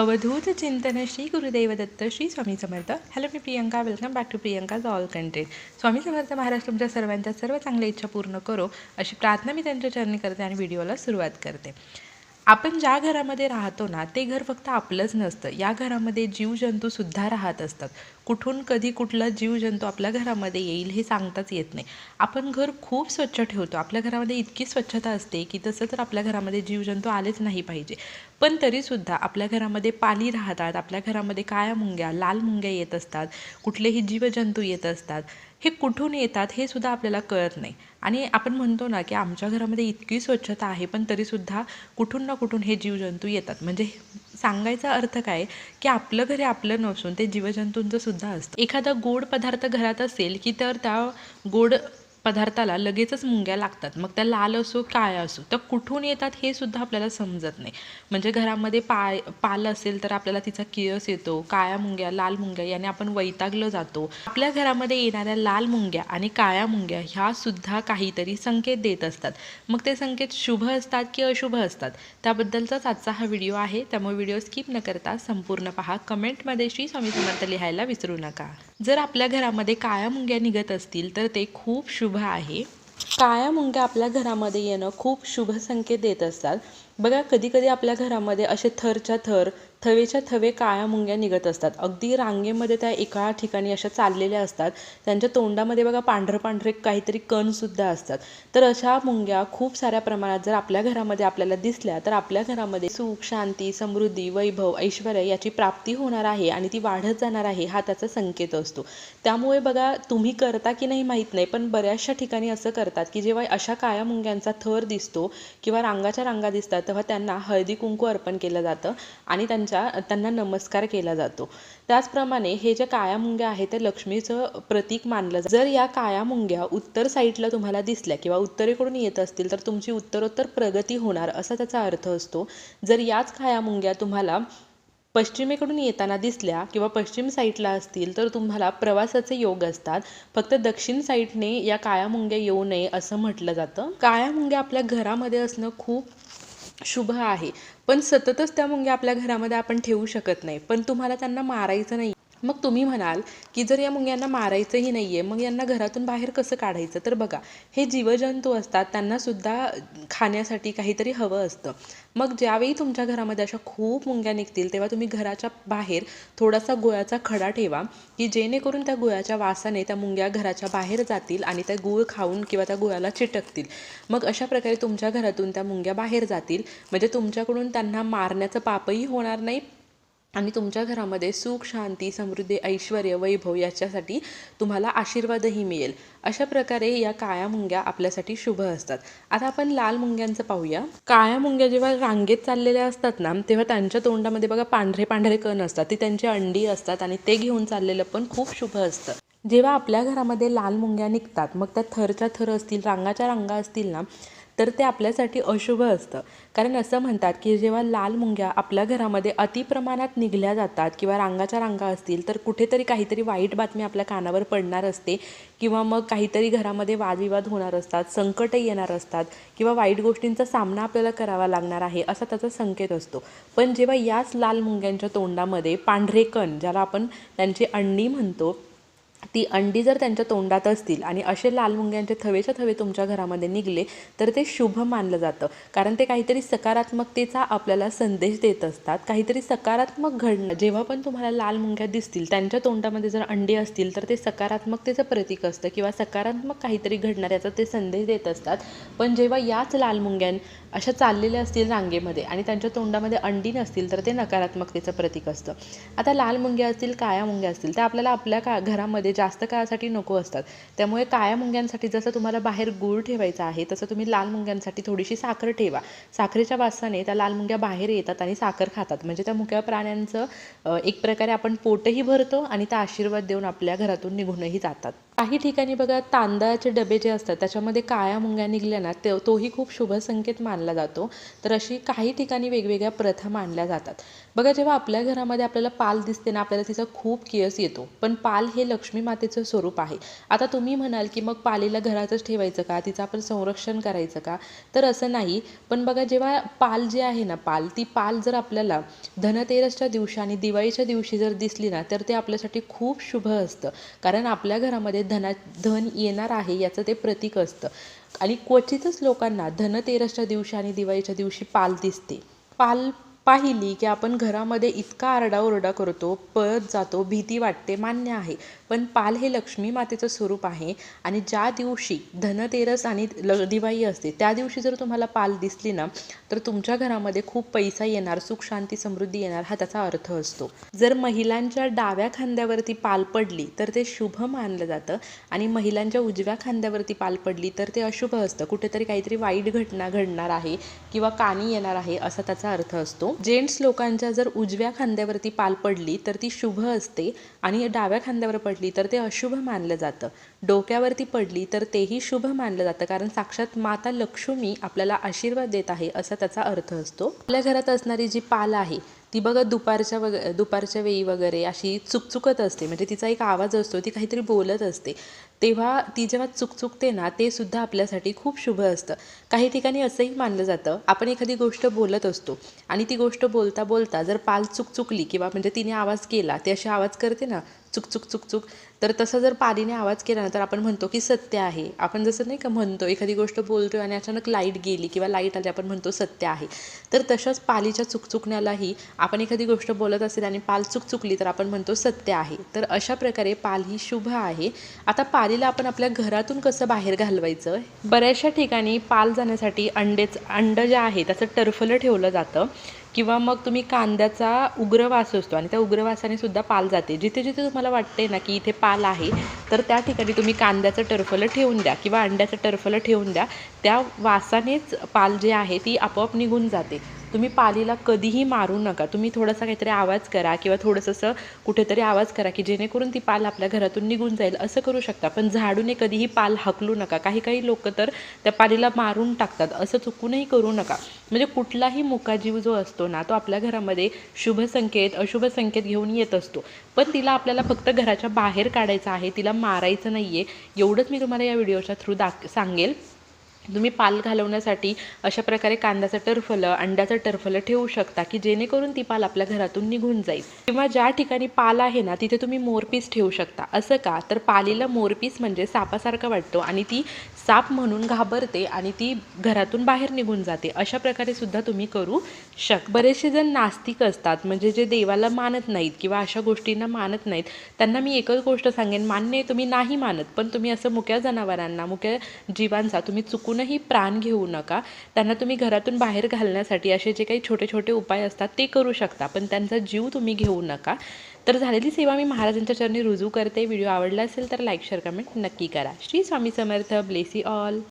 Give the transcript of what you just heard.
अवधूत चिंतन Shri Gurudev Datta Shri Swami Samarth. Hello me Priyanka. Welcome back to Priyanka all content Swami Samarth Maharaj तुमच्या सर्वांच्या सर्व चांगल्या इच्छा पूर्ण करो अशी प्रार्थना मी त्यांच्या चरणी करते आणि व्हिडिओला सुरुवात करते. आपण ज्या घरामध्ये राहतो ना ते घर फक्त आपलंच नसतं. या घरामध्ये जीवजंतूसुद्धा राहत असतात. कुठून कधी कुठला जीवजंतू आपल्या घरामध्ये येईल हे सांगताच येत नाही. आपण घर खूप स्वच्छ ठेवतो. आपल्या घरामध्ये इतकी स्वच्छता असते की तसं तर आपल्या घरामध्ये जीवजंतू आलेच नाही पाहिजे. पण तरीसुद्धा आपल्या घरामध्ये पाली राहतात. आपल्या घरामध्ये काळ्या मुंग्या लाल मुंग्या येत असतात. कुठलेही जीवजंतू येत असतात. हे कुठून येतात हे सुद्धा आपल्याला कळत नाही. आणि आपण म्हणतो ना की आमच्या घरामध्ये इतकी स्वच्छता आहे पण तरीसुद्धा कुठून ना कुठून हे जीवजंतू येतात. म्हणजे सांगायचा अर्थ काय? की आपलं घरी आपलं नसून ते जीवजंतूंचं सुद्धा असतं. एखादा गोड पदार्थ घरात असेल की तर त्या गोड पदार्थाला लगेचच मुंग्या लागतात. मग त्या लाल असो काळ्या असो त्या कुठून येतात हे सुद्धा आपल्याला समजत नाही. म्हणजे घरामध्ये पाय पाल असेल तर आपल्याला तिचा किळस येतो काळ्या मुंग्या लाल मुंग्या याने आपण वैतागलं जातो. आपल्या घरामध्ये येणाऱ्या लाल मुंग्या आणि काळ्या मुंग्या ह्या सुद्धा काहीतरी संकेत देत असतात. मग ते संकेत शुभ असतात की अशुभ असतात? त्याबद्दलचाच आजचा हा व्हिडिओ आहे. त्यामुळे व्हिडिओ स्किप न करता संपूर्ण पहा. कमेंटमध्ये श्री स्वामी समर्थ लिहायला विसरू नका. जर आपल्या घरामध्ये काळ्या मुंग्या निघत असतील तर ते खूप शुभ आहे. काळ्या मुंग्या आपल्या घरामध्ये येणं खूप शुभ संकेत देत असतात. बघा कधी कधी आपल्या घरामध्ये असे थरच्या थर थवेच्या थवे काळ्या मुंग्या निघत असतात. अगदी रांगेमध्ये त्या एका ठिकाणी अशा चाललेल्या असतात. त्यांच्या तोंडामध्ये बघा पांढरं पांढरे काहीतरी कणसुद्धा असतात. तर अशा मुंग्या खूप साऱ्या प्रमाणात जर आपल्या घरामध्ये आपल्याला दिसल्या तर आपल्या घरामध्ये सुख शांती समृद्धी वैभव ऐश्वर याची प्राप्ती होणार आहे आणि ती वाढत जाणार आहे हा त्याचा संकेत असतो. त्यामुळे बघा तुम्ही करता की नाही माहीत नाही पण बऱ्याचशा ठिकाणी असं करतात की जेव्हा अशा काळ्या मुंग्यांचा थर दिसतो किंवा रांगाच्या रांगा दिसतात तेव्हा त्यांना हळदी कुंकू अर्पण केलं जातं आणि त्यांच्या त्यांना नमस्कार केला जातो. त्याचप्रमाणे हे ज्या काळ्या मुंग्या आहेत ते लक्ष्मीचं प्रतीक मानलं जातं. जर या काळ्या मुंग्या उत्तर साईडला तुम्हाला दिसल्या किंवा उत्तरेकडून येत असतील तर तुमची उत्तरोत्तर प्रगती होणार असा त्याचा अर्थ असतो. जर याच काळ्या मुंग्या तुम्हाला पश्चिमेकडून येताना दिसल्या किंवा पश्चिम साईडला असतील तर तुम्हाला प्रवासाचे योग असतात. फक्त दक्षिण साईडने या काळ्या मुंग्या येऊ नये असं म्हटलं जातं. काळ्या मुंग्या आपल्या घरामध्ये असणं खूप शुभ आहे. पण सततच त्या मुंग्या आपल्या घरामध्ये आपण ठेवू शकत नाही. पण तुम्हाला त्यांना मारायचं नाही. मग तुम्ही म्हणाल की जर या मुंग्यांना मारायचंही नाही आहे मग यांना घरातून बाहेर कसं काढायचं? तर बघा हे जीवजंतू असतात त्यांनासुद्धा खाण्यासाठी काहीतरी हवं असतं. मग ज्यावेळी तुमच्या घरामध्ये अशा खूप मुंग्या निघतील तेव्हा तुम्ही घराच्या बाहेर थोडासा गुळाचा खडा ठेवा की जेणेकरून त्या गुळाच्या वासाने त्या मुंग्या घराच्या बाहेर जातील आणि त्या गुळ खाऊन किंवा त्या गुळाला चिटकतील. मग अशा प्रकारे तुमच्या घरातून त्या मुंग्या बाहेर जातील. म्हणजे तुमच्याकडून त्यांना मारण्याचं पापही होणार नाही आणि तुमच्या घरामध्ये सुख शांती समृद्धी ऐश्वर वैभव याच्यासाठी तुम्हाला आशीर्वादही मिळेल. अशा प्रकारे या काळ्या मुंग्या आपल्यासाठी शुभ असतात. आता आपण लाल मुंग्यांचं पाहूया. काळ्या मुंग्या जेव्हा रांगेत चाललेल्या असतात ना तेव्हा त्यांच्या तोंडामध्ये बघा पांढरे पांढरे कण असतात. ती त्यांची अंडी असतात आणि ते घेऊन चाललेलं पण खूप शुभ असतं. जेव्हा आपल्या घरामध्ये लाल मुंग्या निघतात मग त्या थरच्या थर असतील रांगाच्या रांगा असतील ना तर ते आपल्यासाठी अशुभ असतं. कारण असं म्हणतात की जेव्हा लाल मुंग्या आपल्या घरामध्ये अतिप्रमाणात निघल्या जातात किंवा रांगाच्या रांगा असतील तर कुठेतरी काहीतरी वाईट बातमी आपल्या कानावर पडणार असते किंवा मग काहीतरी घरामध्ये वादविवाद होणार असतात संकट येणार असतात किंवा वाईट गोष्टींचा सामना आपल्याला करावा लागणार आहे असा त्याचा संकेत असतो. पण जेव्हा याच लाल मुंग्यांच्या तोंडामध्ये पांढरे कण ज्याला आपण त्यांची अंडी म्हणतो ती अंडी जर त्यांच्या तोंडात असतील आणि असे लाल मुंग्यांचे थवेच्या थवे तुमच्या घरामध्ये निघले तर ते शुभ मानलं जातं. कारण ते काहीतरी सकारात्मकतेचा आपल्याला संदेश देत असतात. काहीतरी सकारात्मक घडणं. जेव्हा पण तुम्हाला लाल मुंग्या दिसतील त्यांच्या तोंडामध्ये जर अंडी असतील तर ते सकारात्मकतेचं प्रतीक असतं किंवा सकारात्मक काहीतरी घडणार याचा ते संदेश देत असतात. पण जेव्हा याच लाल मुंग्यां अशा चाललेल्या असतील रांगेमध्ये आणि त्यांच्या तोंडामध्ये अंडी नसतील तर ते नकारात्मकतेचं प्रतीक असतं. आता लाल मुंग्या असतील काळ्या मुंग्या असतील त्या आपल्याला आपल्या का घरामध्ये जास्त काळासाठी नको असतात. त्यामुळे काळ्या मुंग्यांसाठी जसं तुम्हाला बाहेर गूळ ठेवायचा आहे तसं तुम्ही लाल मुंग्यांसाठी थोडीशी साखर ठेवा. साखरेच्या वासाने त्या लाल मुंग्या बाहेर येतात आणि साखर खातात. म्हणजे त्या मुक्या प्राण्यांचं एक प्रकारे आपण पोटही भरतो आणि त्या आशीर्वाद देऊन आपल्या घरातून निघूनही जातात. काही ठिकाणी बघा तांदळाचे डबे जे असतात त्याच्यामध्ये काळ्या मुंग्या निघल्या ना तोही खूप शुभ संकेत मानला जातो तर अशी काही ठिकाणी वेगवेगळ्या प्रथा मानल्या जातात. बघा जेव्हा आपल्या घरामध्ये आपल्याला पाल दिसते ना आपल्याला तिचा खूप कियस येतो. पण पाल हे लक्ष्मी मातेचं स्वरूप आहे. आता तुम्ही म्हणाल की मग पालीला घरातच ठेवायचं का? तिचं आपण संरक्षण करायचं का? तर असं नाही. पण बघा जेव्हा पाल जे आहे ना पाल ती पाल जर आपल्याला धनतेरसच्या दिवशी आणि दिवाळीच्या दिवशी जर दिसली ना तर ते आपल्यासाठी खूप शुभ असतं. कारण आपल्या घरामध्ये धना धन येणार आहे याचं ते प्रतीक असतं. आणि क्वचितच लोकांना धनतेरसच्या दिवशी आणि दिवाळीच्या दिवशी पाल दिसते. पाल पाहिली की आपण घरामध्ये इतका आरडाओरडा करतो पळत जातो भीती वाटते मान्य आहे. पण पाल हे लक्ष्मी मातेचं स्वरूप आहे आणि ज्या दिवशी धनतेरस आणि ल दिवाळी असते त्या दिवशी जर तुम्हाला पाल दिसली ना तर तुमच्या घरामध्ये खूप पैसा येणार सुख शांती समृद्धी येणार हा त्याचा अर्थ असतो. जर महिलांच्या डाव्या खांद्यावरती पाल पडली तर ते शुभ मानलं जातं आणि महिलांच्या उजव्या खांद्यावरती पाल पडली तर ते अशुभ असतं. कुठेतरी काहीतरी वाईट घटना घडणार आहे किंवा कानी येणार आहे असा त्याचा अर्थ असतो. जेंट्स लोकांच्या जर उजव्या खांद्यावरती पाल पडली तर ती शुभ असते आणि डाव्या खांद्यावर पडली तर ते अशुभ मानलं जातं. डोक्यावरती पडली तर तेही शुभ मानलं जातं. कारण साक्षात माता लक्ष्मी आपल्याला आशीर्वाद देत आहे असा त्याचा अर्थ असतो. आपल्या घरात असणारी जी पाल आहे ती बघा दुपारच्या वग दुपारच्या वेळी वगैरे अशी चुकचुकत असते. म्हणजे तिचा एक आवाज असतो ती काहीतरी बोलत असते. तेव्हा ती जेव्हा चुकचुकते ना ते सुद्धा आपल्यासाठी खूप शुभ असतं. काही ठिकाणी असंही मानलं जातं आपण एखादी गोष्ट बोलत असतो आणि ती गोष्ट बोलता बोलता जर पाल चुकचुकली किंवा म्हणजे तिने आवाज केला ती अशी आवाज करते ना चुक चुक चुक चुक. तर तसं जर पालीने आवाज केला ना तर आपण म्हणतो की सत्य आहे. आपण जसं नाही का म्हणतो एखादी गोष्ट बोलतो आणि अचानक लाइट गेली किंवा लाइट आली आपण म्हणतो सत्य आहे. तर तशाच पालीच्या चुकचुकण्यालाही आपण एखादी गोष्ट बोलत असेल आणि पाल चुकचुकली तर आपण म्हणतो सत्य आहे. तर अशा प्रकारे पाल ही शुभ आहे. आता पालीला आपण आपल्या घरातून कसं बाहेर घालवायचं? बऱ्याचशा ठिकाणी पाल जाण्यासाठी अंडेच अंड जे आहे त्याचं टर्फलं ठेवलं जातं. किंवा मग तुम्ही कांद्याचा उग्रवास असतो आणि त्या उग्रवासाने सुद्धा पाल जाते. जिथे जिथे तुम्हाला वाटते ना की इथे पाल आहे तर त्या ठिकाणी तुम्ही कांद्याचं टरफलं ठेवून द्या किंवा अंड्याचं टरफलं ठेवून द्या. त्या वासानेच पाल जे आहे ती आपोआप निघून जाते. तुम्ही पालीला कधीही मारू नका. तुम्ही थोडासा काहीतरी आवाज करा किंवा थोडंसं असं कुठेतरी आवाज करा की जेणेकरून ती पाल आपल्या घरातून निघून जाईल. असं करू शकता. पण झाडूने कधीही पाल हाकलू नका. काही काही लोक तर त्या पालीला मारून टाकतात. असं चुकूनही करू नका. म्हणजे कुठलाही मुकाजीव जो असतो ना तो आपल्या घरामध्ये शुभ संकेत अशुभ संकेत घेऊन येत असतो. पण तिला आपल्याला फक्त घराच्या बाहेर काढायचं आहे तिला मारायचं नाही आहे एवढंच मी तुम्हाला या व्हिडिओच्या थ्रू दाख सांगेल. तुम्ही पाल घालवण्यासाठी अशा प्रकारे कांद्याचं टर्फलं अंड्याचं टर्फलं ठेवू शकता की जेणेकरून ती पाल आपल्या घरातून निघून जाईल. किंवा ज्या ठिकाणी पाल आहे ना तिथे तुम्ही मोरपीस ठेवू शकता. असं का? तर पालीला मोरपीस म्हणजे सापासारखा वाटतो आणि ती साप म्हणून घाबरते आणि ती घरातून बाहेर निघून जाते. अशा प्रकारे सुद्धा तुम्ही करू शक बरेचसे जण नास्तिक असतात म्हणजे जे देवाला मानत नाहीत किंवा अशा गोष्टींना मानत नाहीत. त्यांना मी एकच गोष्ट सांगेन मान्य तुम्ही नाही मानत पण तुम्ही असं मुक्या जनावरांना मुक्या जीवांचा तुम्ही चुकून चुकूनही प्राण घेऊ नका. त्यांना तुम्ही घरातून बाहेर घालण्यासाठी असे जे काही छोटे छोटे उपाय असतात ते करू शकता पण त्यांचा जीव तुम्ही घेऊ नका. तर झालेली सेवा मी महाराजांच्या चरणी रुजू करते. व्हिडिओ आवडला असेल तर लाईक शेअर कमेंट नक्की करा. श्री स्वामी समर्थ. Blessed all.